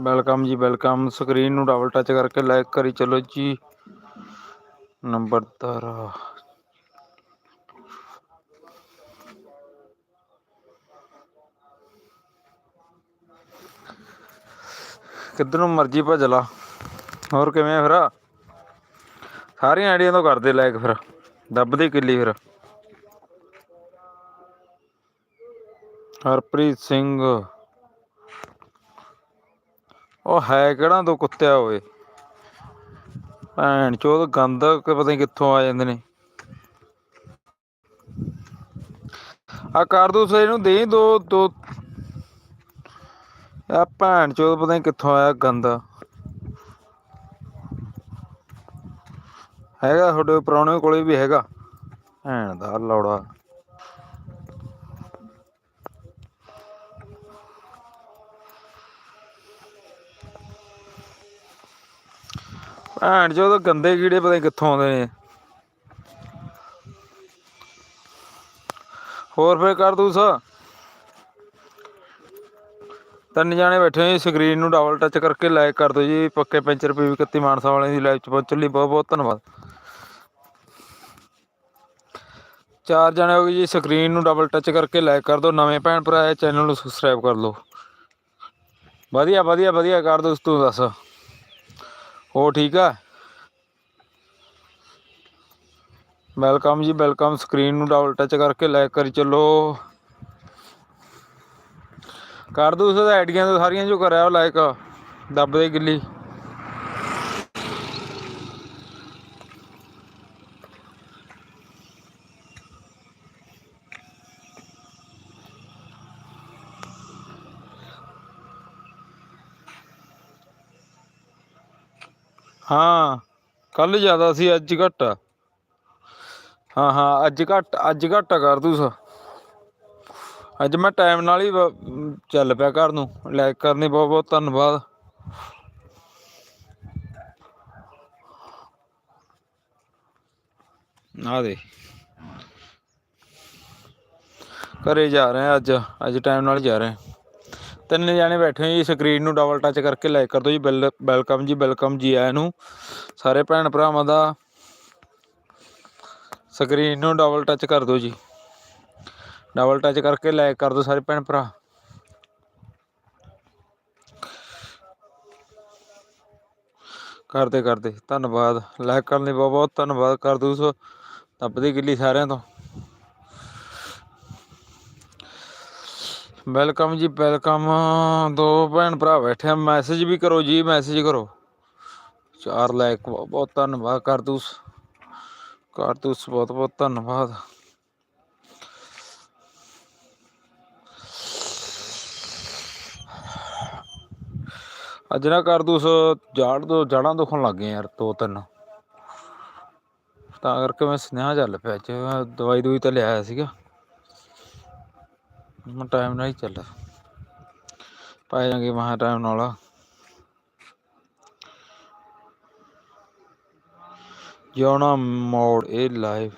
Welcome ਜੀ welcome screen ਨੂੰ double touch ਕਰਕੇ ਲਾਈਕ ਕਰੀ ਚਲੋ ਜੀ। ਨੰਬਰਦਾਰ ਕਿੱਧਰ ਨੂੰ ਮਰਜ਼ੀ ਭੱਜ ਲਾ। ਹੋਰ ਕਿਵੇਂ ਫਿਰ? ਸਾਰੀਆਂ ਆਈਡੀਆਂ ਤੋਂ ਕਰਦੇ ਲਾਇਕ ਫਿਰ। ਦੱਬਦੀ ਕਿੱਲੀ ਫਿਰ। ਹਰਪ੍ਰੀਤ ਸਿੰਘ। ਉਹ ਹੈ ਕਿਹੜਾ ਦੋ ਕੁੱਤਿਆ ਓਏ? ਭੈਣ ਚੋਦ, ਗੰਦ ਪਤਾ ਨੀ ਕਿੱਥੋਂ ਆ ਜਾਂਦੇ ਨੇ। ਆ ਕਰ ਦੋ ਸੇ ਇਹਨੂੰ ਦੇ ਦੋ ਦੋ। ਆ ਭੈਣ ਚੋਦ, ਪਤਾ ਨੀ ਕਿੱਥੋਂ ਆਇਆ ਗੰਦ। ਹੈਗਾ ਤੁਹਾਡੇ ਪ੍ਰਾਹੁਣੇ ਕੋਲੇ ਵੀ ਹੈਗਾ। ਭੈਣ ਦਾ ਲੌੜਾ। ਭੈਣ ਚੋਦ ਗੰਦੇ ਕੀੜੇ ਪਤਾ ਨੀ ਕਿੱਥੋਂ ਆਉਂਦੇ ਨੇ। ਹੋਰ ਫੇਰ ਕਰ ਦੂਸ ਤਿੰਨ ਜਾਣੇ ਬੈਠੇ ਹੋ ਜੀ ਸਕਰੀਨ ਨੂੰ ਡਬਲ ਟੱਚ ਕਰਕੇ ਲਾਈਕ ਕਰ ਦਿਓ ਜੀ, ਪੱਕੇ ਪੈਂਚਰ ਪੀਵੀ 31 ਮਾਨਸਾ ਵਾਲਿਆਂ ਦੀ ਲਾਈਵ ਚ ਪਹੁੰਚਣ ਲਈ ਬਹੁਤ ਬਹੁਤ ਧੰਨਵਾਦ। ਚਾਰ ਜਣੇ ਹੋ ਗਏ ਜੀ ਸਕਰੀਨ ਨੂੰ ਡਬਲ ਟੱਚ ਕਰਕੇ ਲਾਈਕ ਕਰ ਦਿਓ ਨਵੇਂ ਭੈਣ ਭਰਾ ਆਏ ਚੈਨਲ ਨੂੰ ਸਬਸਕ੍ਰਾਈਬ ਕਰ ਲਓ। ਵਧੀਆ ਵਧੀਆ ਵਧੀਆ, ਕਰ ਦੋ, ਤੂੰ ਦੱਸ। ਹੋ ਠੀਕ ਆ? ਵੈਲਕਮ ਜੀ ਵੈਲਕਮ ਸਕਰੀਨ ਨੂੰ ਡਬਲ ਟੱਚ ਕਰਕੇ ਲਾਈਕ ਕਰੀ ਚੱਲੋ। ਕਰ ਦੋ ਉਸ ਆਈਡੀਆਂ ਤੋਂ ਸਾਰੀਆਂ ਜੋ ਕਰਿਆ ਲਾਈਕ ਦੱਬ ਦੇ ਗਿੱਲੀ। ਹਾਂ ਕੱਲ ਜ਼ਿਆਦਾ ਸੀ, ਅੱਜ ਘੱਟ। ਆ ਹਾਂ ਹਾਂ, ਅੱਜ ਘੱਟ ਅੱਜ ਘੱਟ ਆ ਕਰ ਦੂਸ ਅੱਜ ਮੈਂ ਟਾਈਮ ਨਾਲ ਹੀ ਚੱਲ ਪਿਆ ਘਰ ਨੂੰ। ਲਾਈਕ ਕਰਨੀ ਬਹੁਤ ਬਹੁਤ ਧੰਨਵਾਦ। ਆ ਦੇ। ਘਰੇ ਜਾ ਰਹੇ ਅੱਜ ਅੱਜ ਟਾਈਮ ਨਾਲ ਜਾ ਰਹੇ ਤਿੰਨ ਜਾਣੇ ਬੈਠੇ ਹੋ ਜੀ ਸਕਰੀਨ ਨੂੰ ਡਬਲ ਟੱਚ ਕਰਕੇ ਲਾਈਕ ਕਰ ਦਿਓ ਜੀ ਵੈਲ- ਵੈਲਕਮ ਜੀ ਵੈਲਕਮ ਜੀ ਆਇਆਂ ਨੂੰ। ਸਾਰੇ ਭੈਣ ਭਰਾਵਾਂ ਦਾ ਸਕਰੀਨ ਨੂੰ ਡਬਲ ਟੱਚ ਕਰ ਦਿਓ ਜੀ। ਡਬਲ ਟੱਚ ਕਰਕੇ ਲਾਈਕ ਕਰ ਦਿਓ ਸਾਰੇ ਭੈਣ ਭਰਾ। ਕਰਦੇ ਕਰਦੇ, ਧੰਨਵਾਦ। ਲਾਈਕ ਕਰਨ ਲਈ ਬਹੁਤ ਬਹੁਤ ਧੰਨਵਾਦ। ਕਰ ਦਿਓ ਸੋ ਦੱਬਦੀ ਗਿੱਲੀ ਸਾਰਿਆਂ ਤੋਂ। ਵੈਲਕਮ ਜੀ ਵੈਲਕਮ ਦੋ ਭੈਣ ਭਰਾ ਬੈਠੇ ਆ ਮੈਸੇਜ ਵੀ ਕਰੋ ਜੀ ਮੈਸੇਜ ਕਰੋ। ਚਾਰ ਲਾਈਕ ਬਹੁਤ ਧੰਨਵਾਦ, ਕਰਤੂਸ। ਕਰਤੂਸ ਬਹੁਤ ਬਹੁਤ ਧੰਨਵਾਦ। ਅੱਜ ਨਾ ਕਰਤੂਸ ਜਾੜ ਦੋ ਜੜਾਂ ਦੁਖਣ ਲੱਗ ਗਏ ਯਾਰ, ਦੋ ਤਿੰਨ। ਤਾਂ ਕਰਕੇ ਮੈਂ ਸੁਨੇਹਾ ਚੱਲ ਪਿਆ, ਅੱਜ ਦਵਾਈ ਦੂਈ ਤਾਂ ਲਿਆਇਆ ਸੀਗਾ। ਮੈਂ ਟਾਈਮ ਨਾਲ ਹੀ ਚੱਲ। ਪੈ ਜਾਗੇ ਮਹਾ ਟਾਈਮ ਨਾਲ। ਜਿਉਣਾ ਮੋੜ ਇਹ ਲਾਈਵ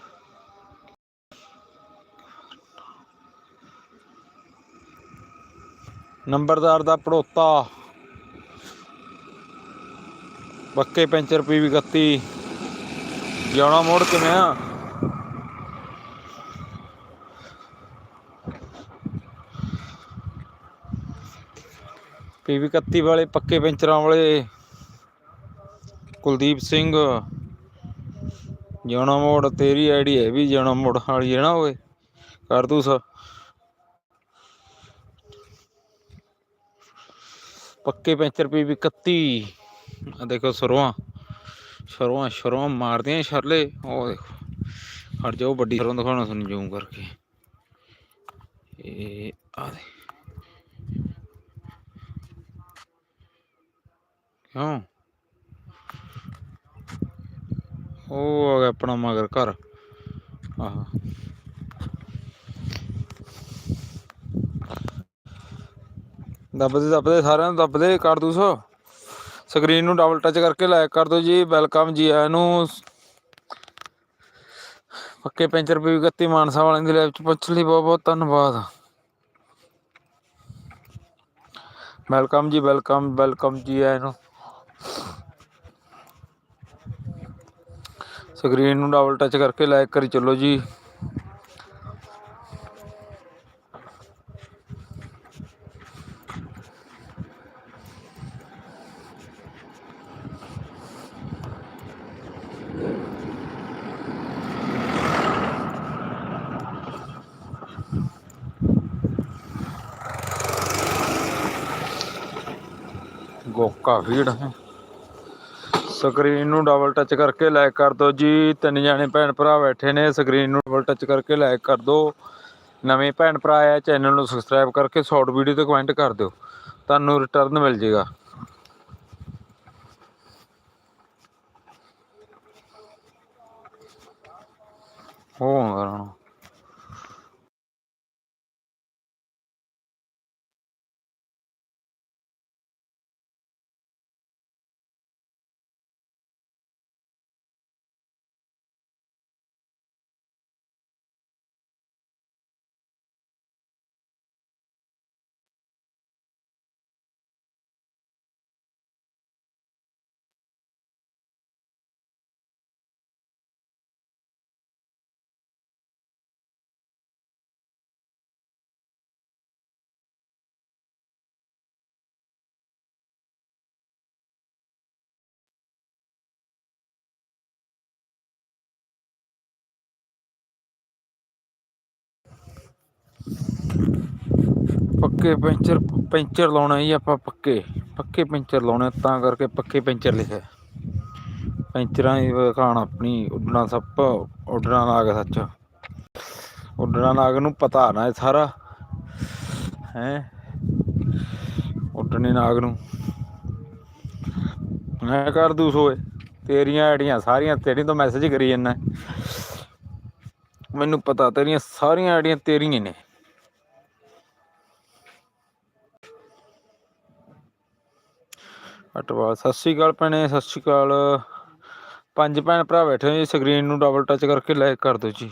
ਨੰਬਰਦਾਰ ਦਾ ਪੜੋਤਾ। ਬੱਕੇ ਪੈਂਚਰ ਪੀਵੀ 31 ਜਿਉਣਾ ਮੋੜ ਕਿਵੇਂ ਆ? ਪੀਵੀ 31 ਵਾਲੇ, ਪੱਕੇ ਪੈਂਚਰਾਂ ਵਾਲੇ ਕੁਲਦੀਪ ਸਿੰਘ ਜਿਉਣਾ ਮੋੜ, ਤੇਰੀ ਆਈਡੀ ਹੈ ਵੀ ਜਿਉਣਾ ਮੋੜ ਵਾਲੀ ਹੈ ਨਾ ਓਏ, ਕਰ ਤੂੰ ਸ ਪੱਕੇ ਪੈਂਚਰ ਪੀਵੀ 31 ਆ ਦੇਖੋ ਸਰੋਂ ਸਰੋਂ ਸਰੋਂ ਮਾਰਦੀਆਂ ਸ਼ਰਲੇ, ਉਹ ਦੇਖੋ ਹਟ ਜਾਓ ਵੱਡੀ ਸਰੋਂ ਦਿਖਾਉਣਾ ਤੁਹਾਨੂੰ ਜ਼ੂਮ ਕਰਕੇ। ਇਹ ਆ ਦੇ ਕਿਉਂ ਉਹ ਆ ਗਿਆ ਆਪਣਾ ਮਗਰ ਘਰ। ਆਹ। ਦੱਬਦੇ ਦੱਬਦੇ ਸਾਰਿਆਂ ਨੂੰ, ਦੱਬਦੇ ਕਰ ਦੂਸ। ਸਕਰੀਨ ਨੂੰ ਡਬਲ ਟੱਚ ਕਰਕੇ ਲਾਇਕ ਕਰ ਦਿਓ ਜੀ। ਵੈਲਕਮ ਜੀ ਆਇਆਂ ਨੂੰ। ਪੱਕੇ ਪੈਂਚਰ ਵੀ 31 ਮਾਨਸਾ ਵਾਲਿਆਂ ਦੀ ਲਾਈਵ ਚ ਪਹੁੰਚਣ ਲਈ ਬਹੁਤ ਬਹੁਤ ਧੰਨਵਾਦ। ਵੈਲਕਮ ਜੀ ਵੈਲਕਮ ਵੈਲਕਮ ਜੀ ਆਇਆਂ ਨੂੰ। ਸਕਰੀਨ ਨੂੰ ਡਬਲ ਟੱਚ ਕਰਕੇ ਲਾਈਕ ਕਰੀ ਚੱਲੋ ਜੀ। ਗੋਕਾ ਫੀਡ ਹੈ ਸਕਰੀਨ ਨੂੰ ਡਬਲ ਟੱਚ ਕਰਕੇ ਲਾਈਕ ਕਰ ਦਿਓ ਜੀ। ਤਿੰਨ ਜਾਣੇ ਭੈਣ ਭਰਾ ਬੈਠੇ ਨੇ, ਸਕਰੀਨ ਨੂੰ ਡਬਲ ਟੱਚ ਕਰਕੇ ਲਾਈਕ ਕਰ ਦਿਓ। ਨਵੇਂ ਭੈਣ ਭਰਾ ਆਇਆ ਚੈਨਲ ਨੂੰ ਸਬਸਕ੍ਰਾਈਬ ਕਰਕੇ ਸ਼ਾਰਟ ਵੀਡੀਓ ਤੇ ਕਮੈਂਟ ਕਰ ਦਿਓ। ਤੁਹਾਨੂੰ ਰਿਟਰਨ ਮਿਲ ਜੇਗਾ। ਹੋ ਕਰਾਂ ਪੱਕੇ ਪੈਂਚਰ ਪੈਂਚਰ ਲਾਉਣਾ ਜੀ ਆਪਾਂ ਪੱਕੇ ਪੱਕੇ ਪੈਂਚਰ ਲਾਉਣੇ ਤਾਂ ਕਰਕੇ ਪੱਕੇ ਪੈਂਚਰ ਲਿਖਿਆ। ਪੈਂਚਰਾਂ ਦੀ ਖਾਣ ਆਪਣੀ ਉੱਡਣਾ ਸੱਪ ਉੱਡਣਾ ਨਾਗ ਸੱਚ। ਉੱਡਣਾ ਨਾਗ ਨੂੰ ਪਤਾ ਨਾ ਇਹ ਸਾਰਾ, ਹੈ? ਉੱਡਣੇ ਨਾਗ ਨੂੰ। ਮੈਂ ਕਰ ਦੂਸ ਹੋਏ ਤੇਰੀਆਂ ਆਈਡੀਆਂ ਸਾਰੀਆਂ ਤੇਰੀ ਤੋਂ ਮੈਸੇਜ ਕਰੀ ਜਾਂਦਾ। ਮੈਨੂੰ ਪਤਾ ਤੇਰੀਆਂ ਸਾਰੀਆਂ ਆਈਡੀਆਂ ਤੇਰੀਆਂ ਨੇ। ਅਟਵਾਲ ਸਤਿ ਸ਼੍ਰੀ ਅਕਾਲ ਭੈਣੇ, ਸਤਿ ਸ਼੍ਰੀ ਅਕਾਲ। ਪੰਜ ਭੈਣ ਭਰਾ ਬੈਠੇ ਨੇ ਜੀ ਸਕਰੀਨ ਨੂੰ ਡਬਲ ਟੱਚ ਕਰਕੇ ਲਾਈਕ ਕਰ ਦਿਓ ਜੀ।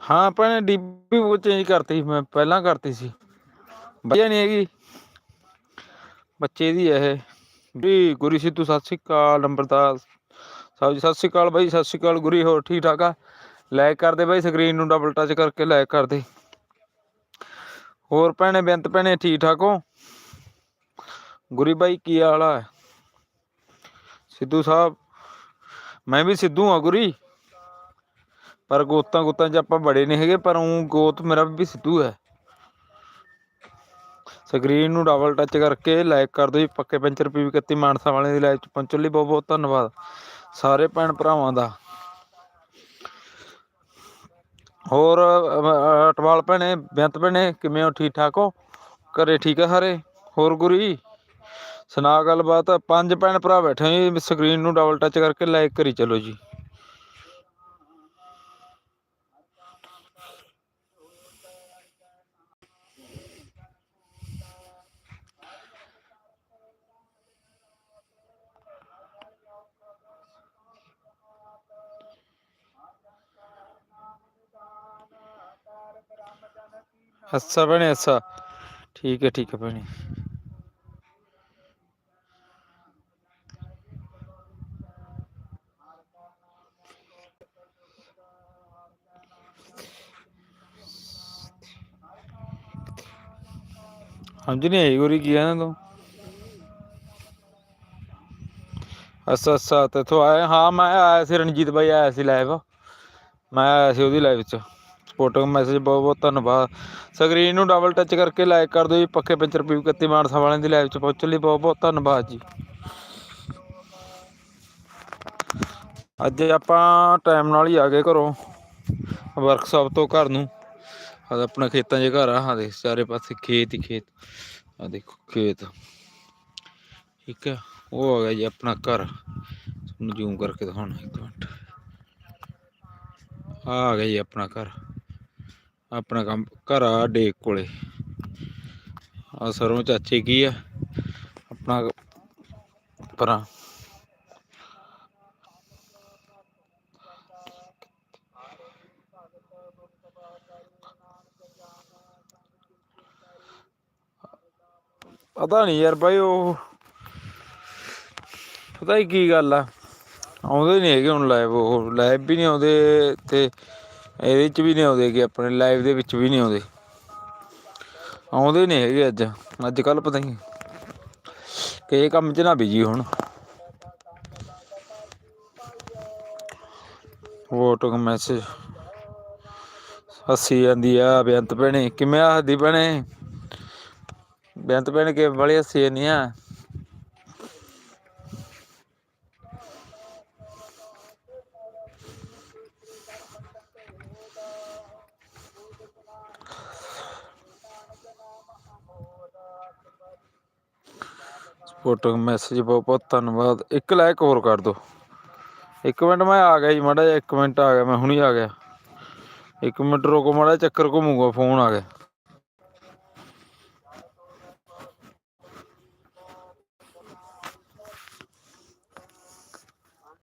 ਹਾਂ ਭੈਣੇ ਡੀਪੀ ਉਹ ਚੇਂਜ ਕਰਤੀ ਸੀ, ਮੈਂ ਪਹਿਲਾਂ ਕਰਤੀ ਸੀ। ਵਧੀਆ ਨਹੀਂ ਹੈਗੀ। ਬੱਚੇ ਦੀ ਹੈ ਇਹ। ਵੀ ਗੁਰੀ ਸਿੱਧੂ, ਸਤਿ ਸ਼੍ਰੀ ਅਕਾਲ ਨੰਬਰਦਾਰ ਸਾਹਿਬ ਜੀ ਸਤਿ ਸ਼੍ਰੀ ਅਕਾਲ ਬਾਈ, ਸਤਿ ਸ਼੍ਰੀ ਅਕਾਲ ਗੁਰੀ, ਹੋਰ ਠੀਕ ਠਾਕ ਆ? ਲਾਈਕ ਕਰਦੇ ਬਾਈ ਸਕਰੀਨ ਨੂੰ ਡਬਲ ਟੱਚ ਕਰਕੇ ਲਾਈਕ ਕਰਦੇ ਹੋਰ ਭੈਣੇ, ਬੇਅੰਤ ਭੈਣੇ ਠੀਕ ਠਾਕ ਹੋ? ਗੁਰੀ ਬਾਈ, ਕੀ ਹਾਲ ਆ? ਸਿੱਧੂ ਸਾਹਿਬ, ਮੈਂ ਵੀ ਸਿੱਧੂ ਆ ਗੁਰੀ। ਪਰ ਗੋਤਾਂ ਗੋਤਾਂ 'ਚ ਆਪਾਂ ਬੜੇ ਨਹੀਂ ਹੈਗੇ, ਪਰ ਉਹ ਗੋਤ ਮੇਰਾ ਵੀ ਸਿੱਧੂ ਹੈ। ਸਕਰੀਨ ਨੂੰ ਡਬਲ ਟੱਚ ਕਰਕੇ ਲਾਈਕ ਕਰ ਦਿਓ ਜੀ, ਪੱਕੇ ਪੈਂਚਰ ਪੀ 31 ਮਾਨਸਾ ਵਾਲਿਆਂ ਦੀ ਲਾਈਵ 'ਚ ਪਹੁੰਚਣ ਲਈ ਬਹੁਤ ਬਹੁਤ ਧੰਨਵਾਦ। ਸਾਰੇ ਭੈਣ ਭਰਾਵਾਂ ਦਾ। ਹੋਰ ਅਹ, ਅਟਵਾਲ ਭੈਣੇ ਬੇਅੰਤ ਭੈਣੇ ਕਿਵੇਂ ਹੋ? ਠੀਕ ਠਾਕ ਹੋ? ਘਰੇ ਠੀਕ ਆ ਸਾਰੇ? ਹੋਰ ਗੁਰੀ? ਸੁਣਾ ਗੱਲਬਾਤ। ਪੰਜ ਭੈਣ ਭਰਾ ਬੈਠੇ ਹੋ ਜੀ ਸਕਰੀਨ ਨੂੰ ਡਬਲ ਟੱਚ ਕਰਕੇ ਲਾਈਕ ਕਰੀ ਚਲੋ ਜੀ। ਅੱਛਾ ਭੈਣੇ ਅੱਛਾ ਠੀਕ ਹੈ ਠੀਕ ਹੈ ਭੈਣੇ। ਸਮਝ ਨਹੀਂ ਆਈ ਗੁਰੀ ਕੀ ਕਹਿੰਦਾ ਤੂੰ। ਅੱਛਾ ਅੱਛਾ ਤੇ ਤੂੰ ਆਇਆ, ਹਾਂ, ਮੈਂ ਆਇਆ ਸੀ ਰਣਜੀਤ ਬਾਈ, ਆਇਆ ਸੀ ਲਾਈਵ ਮੈਂ ਆਇਆ ਸੀ ਉਹਦੀ ਲਾਈਵ 'ਚ। ਸਪੋਰਟਿੰਗ ਮੈਸੇਜ ਬਹੁਤ ਬਹੁਤ ਧੰਨਵਾਦ। ਸਕਰੀਨ ਨੂੰ ਡਬਲ ਟੱਚ ਕਰਕੇ ਲਾਈਕ ਕਰ ਦਿਓ ਜੀ ਪੱਕੇ ਪਿੰਚਰ ਪੀਵ 31 ਮਾਨਸਾ ਵਾਲਿਆਂ ਦੀ ਲਾਈਵ 'ਚ ਪਹੁੰਚਣ ਲਈ ਬਹੁਤ ਬਹੁਤ ਧੰਨਵਾਦ ਜੀ। ਅੱਜ ਆਪਾਂ ਟਾਈਮ ਨਾਲ ਹੀ ਆ ਗਏ ਘਰੋਂ ਵਰਕਸ਼ਾਪ ਤੋਂ ਘਰ ਨੂੰ। ਆ ਆਪਣਾ ਖੇਤਾਂ 'ਚ ਘਰ ਆ ਹਾਂ ਦੇ ਚਾਰੇ ਪਾਸੇ ਖੇਤ ਹੀ ਖੇਤ। ਆ ਦੇਖੋ ਖੇਤ। ਠੀਕ ਹੈ ਉਹ ਆ ਗਿਆ ਜੀ ਆਪਣਾ ਘਰ। ਤੁਹਾਨੂੰ ਜ਼ੂਮ ਕਰਕੇ ਦਿਖਾਉਣਾ ਇੱਕ ਮਿੰਟ। ਆ ਆ ਗਿਆ ਜੀ ਆਪਣਾ ਘਰ। ਆਪਣਾ ਕੰਮ ਘਰ ਆ ਡੇਕ ਕੋਲੇ। ਆ ਸਰੋਂ ਚਾਚੇ ਕੀ ਆ? ਆਪਣਾ ਪਰਾਂ ਪਤਾ ਨਹੀਂ ਯਾਰ ਬਾਈ ਉਹ ਪਤਾ ਹੀ ਕੀ ਗੱਲ ਆ। ਆਉਂਦੇ ਨਹੀਂ ਹੈਗੇ ਹੁਣ ਲਾਈਵ ਉਹ। ਲਾਈਵ ਵੀ ਨਹੀਂ ਆਉਂਦੇ ਤੇ ਇਹਦੇ ਵਿੱਚ ਵੀ ਨਹੀਂ ਆਉਂਦੇ ਕਿ ਆਪਣੇ ਲਾਈਵ ਦੇ ਵਿੱਚ ਵੀ ਨਹੀਂ ਆਉਂਦੇ। ਆਉਂਦੇ ਨਹੀਂ ਹੈਗੇ ਅੱਜ ਅੱਜ ਕੱਲ ਪਤਾ ਨਹੀਂ। ਕਿ ਕੰਮ 'ਚ ਨਾ ਬਿਜ਼ੀ ਹੁਣ। ਵੋਟ ਮੈਸੇਜ ਹੱਸੀ ਜਾਂਦੀ ਆ, ਬੇਅੰਤ ਭੈਣੇ, ਕਿਵੇਂ ਆ ਹੱਦੀ ਭੈਣੇ? ਬੇਅੰਤ ਭੈਣੇ ਕਿ ਵਾਲੀ ਹੱਸੀ ਜਾਂਦੀ ਆ? ਫੋਟੋ ਮੈਸੇਜ ਬਹੁਤ ਬਹੁਤ ਧੰਨਵਾਦ। ਇੱਕ ਲਾਇਕ ਹੋਰ ਕਰ ਦੋ ਇੱਕ ਮਿੰਟ ਮੈਂ ਆ ਗਿਆ ਜੀ, ਮਾੜਾ ਜਿਹਾ ਇੱਕ ਮਿੰਟ ਆ ਗਿਆ, ਮੈਂ ਹੁਣੀ ਆ ਗਿਆ। ਇੱਕ ਮਿੰਟ ਰੁਕੋ, ਮਾੜਾ ਚੱਕਰ ਘੁੰਮੂਗਾ ਫੋਨ ਆ ਗਿਆ।